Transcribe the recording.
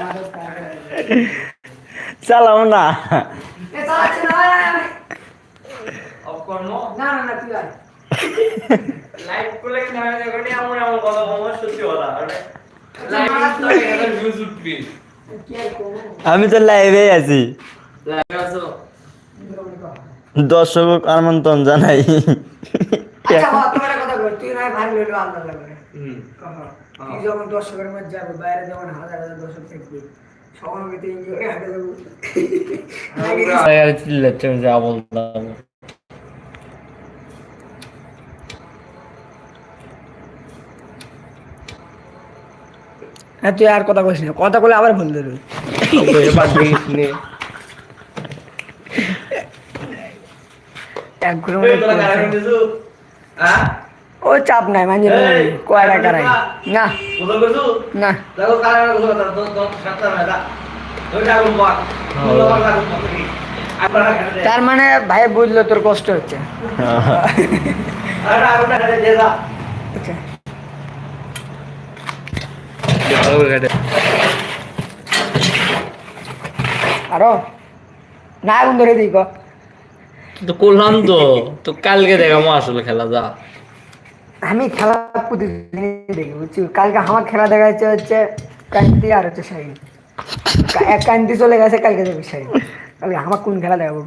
চালাও না? আমি তো লাইভে আছি। দর্শক আমন্ত্রণ জানাই। তুই নয় ভারী হইল আলাদা লাগবে তুই যখন দর্শকের মধ্যে যাবে বাইরে যখন হাজার হাজার দর্শক থাকবে যা বলতাম হ্যাঁ তুই আর কথা বলিস না কথা বলে আবার ভুল দেবে এক ঘুরে চাপ নাই মানে কয়টা কারাই না। না। খাতে তার মানে ভাই বুঝলো তোর কষ্ট হচ্ছে। আর আচ্ছা। আরও? না এখন ধরে দিই গো তো করলাম তো। তো কালকে দেখাবো আসলে খেলা যা। আমি খেলা প্রতিদিন দেখি বুঝছি কালকে আমার খেলা দেখা যাচ্ছে হচ্ছে কান্তি আর হচ্ছে শাহিন। এক কান্তি চলে গেছে, কালকে দেখবি শাহিন। আমার কোন খেলা দেখাবো